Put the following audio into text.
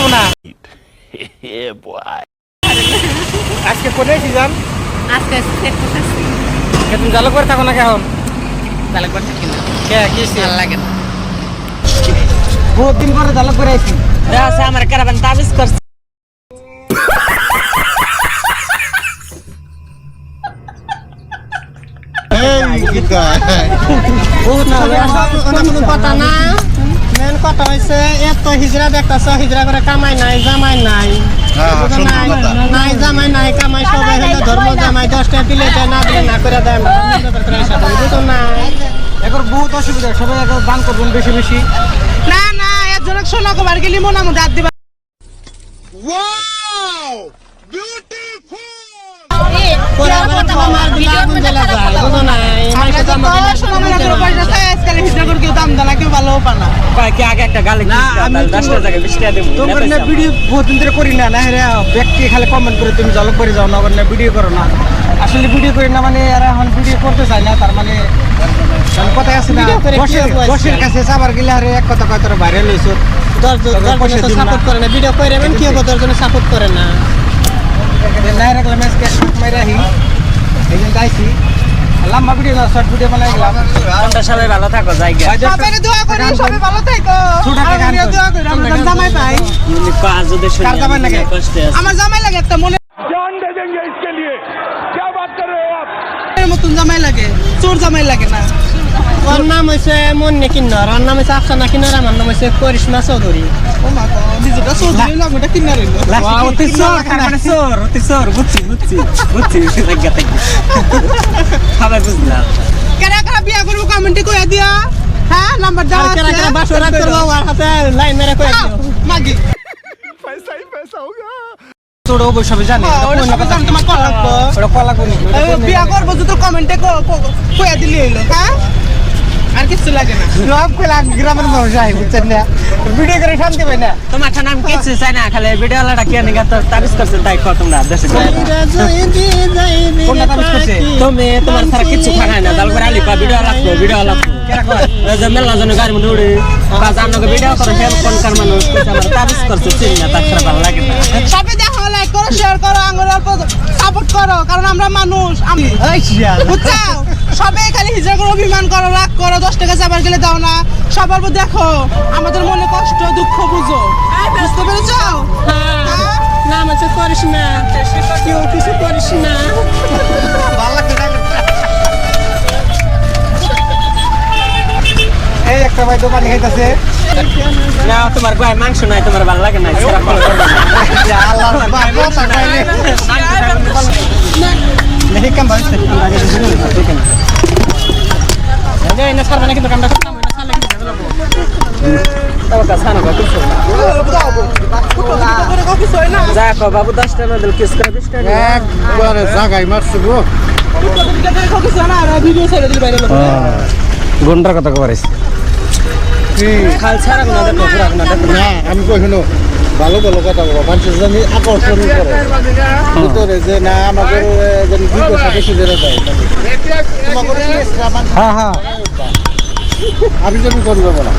করব না। আজকে কোথায় যান আজকে তুমি জালো করে থাকো না কেমন জালো করে থাকি না। কে কি ভালো লাগে না। বহুত দিন পরে জালো করে আইছি। আছে আমার কারাবান তাবিজ করছে। Oh, no, no, no, no, no, no, no, main কথা হয়েছে এত হিজরা দেখতেছ হিজরা করে কামাই নাই জামাই নাই। নাই? নাই জামাই নাই কামাই সবাই হলে ধর্ম জামাই দশটা প্লেটে না দিলে না করে দেয় বুঝো নাই? এখন বহুত অসুবিধা সবাই এখন দান করবেন বেশি বেশি। না না একজনক শোনা কবার গেলি মনে মতো হাত দিবা। পরে আবার খামার দিলে আগুন জ্বলে যায়, বুঝো নাই? মাইকে তো আগে একটা গালি না, আমি দশটা জায়গায় বিশ টাকা দেবো তোমার না ভিডিও বহুত দিন ধরে করি না না রে ব্যক্তি খালি কমেন্ট করে তুমি জলক করে যাও না না ভিডিও করো না আসলে ভিডিও করি না মানে এরা এখন ভিডিও করতে চায় না তার মানে কথাই আছে না করে কি বসের কাছে চাবার গেলে আরে এক কথা কয় তোর ভাইরাল হইছো দশজন দশজনে। সাপোর্ট করে না ভিডিও করে নেবেন কেউ দশজনে সাপোর্ট করে না না রাখলাম আজকে এক মাইরা আহি এই জন্য আইছি লম্বা ভিডিও না শর্ট ভিডিও বানাই গেলাম তোমরা সবাই ভালো থাকো জায়গা সবাই দোয়া করি সবাই ভালো থাকো ছোট একটা গান আমিও কর। দোয়া করি আমরা ছোট জামাই পাই কাজ যদি শুনি কার জামাই লাগে? কষ্টে আছে আমার জামাই লাগে একটা মনে जान दे देंगे इसके लिए क्या बात कर रहे हो आप মতন জামাই লাগে চোর জামাই লাগে না নাম হয়েছে মন্নি কিন্নর ওর নাম হয়েছে আফসানা কিন্নর আমার নাম হয়েছে করিশ্মা চৌধুরী। বিয়া করব কমেন্টে করে দিয়া হ্যাঁ নাম্বার দাও কেরা কেরা বাসর রাত করব আমার হাতে লাইন বিয়া করব তো কমেন্টে কইয়া দিলি হইল হ্যাঁ? কিছু লাগে না। সব কলা গ্রামের মানুষ আই বুঝছেন না। ভিডিও করে শান্তি পাই না। তোমার নাম কিছু চাই না খালি ভিডিওলাটা কে নিগা তো তাবিজ করছে তাই কো তোমরা দেশে কোনটা তাবিজ করছে? তুমি তোমার সারা কিছু খানাই না করে আলি পা ভিডিও লাগবো ভিডিও লাগবো কেরা। কয়? এই যে মেলা জন গাড়ি মধ্যে উড়ে বা জানো ভিডিও করে হেল্প কোন কার মানুষ আমার তাবিজ করছে চিন না তার সারা ভালো লাগে না। সবাই দেখো লাইক করো শেয়ার করো আঙ্গুল অল্প সাপোর্ট করো কারণ আমরা মানুষ আমি। বুঝছ দশ টাকা চাবার গেলে দাও না সবার দেখো আমাদের মনে কষ্ট দুঃখ বুঝো বুঝতে পেরেছ হ্যাঁ? না করিস না কেউ কিছু করিস না ভালো লাগছে না এই একটা ভাই দোকানে খাইতাছে না তোমার গায়ে মাংস নাই তোমার ভালো লাগে না আল্লাহ না ছাড়বে না কিন্তু কামটা করতাম না ছাড়লে কিন্তু ঝামেলা হব। তাও কাছে আনো গো কিছু না করে কফি সই না। যা কো বাবু 10 টাকা দিল কিস করে 20 টাকা একবারে জাগাই মারছে গো। করে কফি সই না আর ভিডিও ছেড়ে দিল বাইরে লোক গন্ডার কথা কবারিস আমি কই শুনো ভালো ভালো কথা বলো মানুষের জন্য আকর্ষণ করে। ভিতরে যে না আমাদের যেন দুই পয়সা বেশি বেড়ে যায়। হ্যাঁ হ্যাঁ। আমি যেন করব না